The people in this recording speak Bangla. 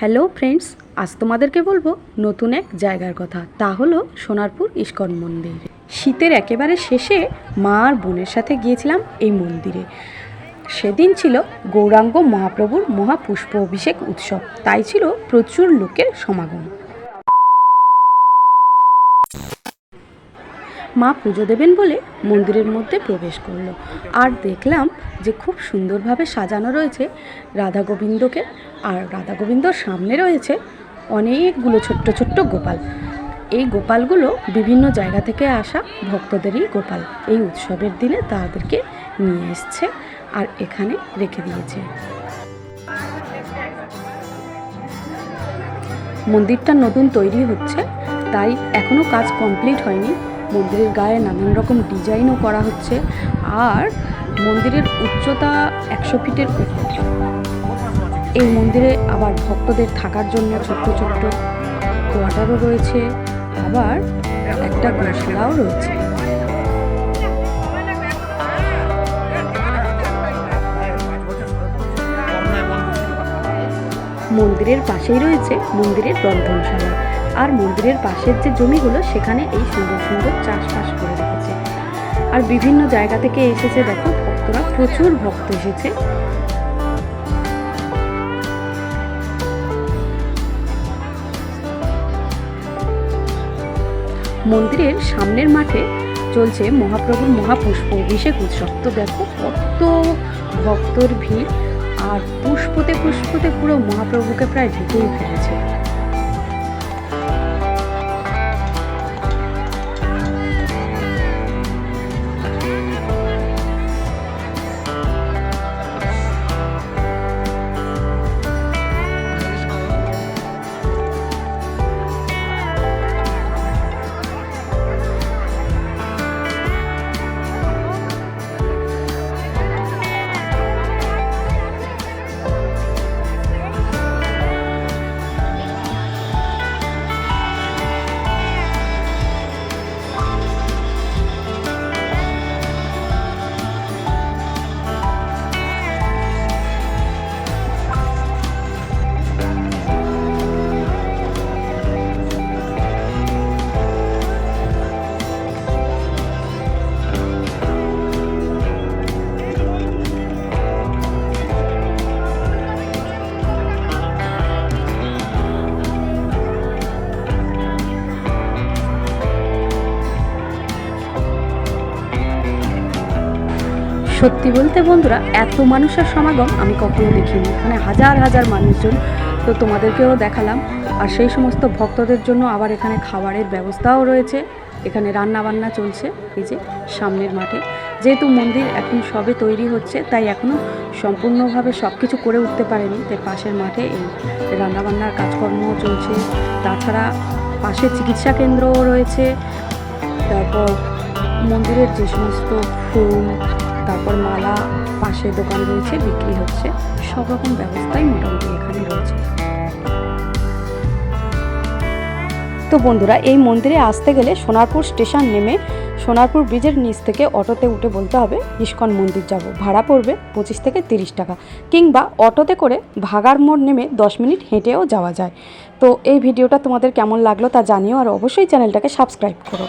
হ্যালো ফ্রেন্ডস, আজ তোমাদেরকে বলব নতুন এক জায়গার কথা। তা হলো সোনারপুর ইস্কন মন্দির। শীতের একেবারে শেষে মা আর বোনের সাথে গিয়েছিলাম এই মন্দিরে। সেদিন ছিল গৌরাঙ্গ মহাপ্রভুর মহাপুষ্প অভিষেক উৎসব। তাই ছিল প্রচুর লোকের সমাগম। মা পুজো দেবেন বলে মন্দিরের মধ্যে প্রবেশ করল। আর দেখলাম যে খুব সুন্দরভাবে সাজানো রয়েছে রাধা গোবিন্দকে আর রাধা গোবিন্দর সামনে রয়েছে অনেকগুলো ছোট্ট ছোট্ট গোপাল। এই গোপালগুলো বিভিন্ন জায়গা থেকে আসা ভক্তদেরই গোপাল। এই উৎসবের দিনে তাদেরকে নিয়ে এসছে আর এখানে রেখে দিয়েছে। মন্দিরটা নতুন তৈরি হচ্ছে, তাই এখনও কাজ কমপ্লিট হয়নি। মন্দিরের গায়ে নানান রকম ডিজাইনও করা হচ্ছে আর মন্দিরের উচ্চতা একশো ফিটের উপর। এই মন্দিরে আবার ভক্তদের থাকার জন্য ছোট্ট ছোট্ট কোয়ার্টারও রয়েছে, আবার একটা গোশালাও রয়েছে। মন্দিরের পাশেই রয়েছে মন্দিরের রন্ধনশালা। আর মন্দিরের পাশের যে জমিগুলো, সেখানে এই সুন্দর সুন্দর চাষবাস করে রেখেছে। আর বিভিন্ন জায়গা থেকে এসেছে, দেখো, ভক্তরা, প্রচুর ভক্ত এসেছে। মন্দিরের সামনের মাঠে চলছে মহাপ্রভুর মহাপুষ্প অভিষেক উৎসব। তো দেখো, কত ভক্তর ভিড়, আর পুষ্পতে পুষ্পতে পুরো মহাপ্রভুকে প্রায় ঢেকেই ফেলেছে। সত্যি বলতে বন্ধুরা, এত মানুষের সমাগম আমি কখনো দেখিনি। এখানে হাজার হাজার মানুষজন, তো তোমাদেরকেও দেখালাম। আর সেই সমস্ত ভক্তদের জন্য আবার এখানে খাবারের ব্যবস্থাও রয়েছে। এখানে রান্না বান্না চলছে, এই যে সামনের মাঠে। যেহেতু মন্দির এখন সবে তৈরি হচ্ছে, তাই এখনও সম্পূর্ণভাবে সব কিছু করে উঠতে পারেনি। তাই পাশের মাঠে এই রান্নাবান্নার কাজকর্মও চলছে। তাছাড়া পাশে চিকিৎসা কেন্দ্রও রয়েছে। তারপর মন্দিরের যে সমস্ত ফুল তারপর মালা পাশে দোকান রয়েছে, বিক্রি হচ্ছে। সব রকম ব্যবস্থাই মোটামুটি এখানে রয়েছে। তো বন্ধুরা, এই মন্দিরে আসতে গেলে সোনারপুর স্টেশন নেমে সোনারপুর ব্রিজের নিচ থেকে অটোতে উঠে বলতে হবে, ইস্কন মন্দির যাব। ভাড়া পড়বে পঁচিশ থেকে তিরিশ টাকা। কিংবা অটোতে করে ভাগার মোড় নেমে দশ মিনিট হেঁটেও যাওয়া যায়। তো এই ভিডিওটা তোমাদের কেমন লাগল তা জানিও, আর অবশ্যই চ্যানেলটাকে সাবস্ক্রাইব করো।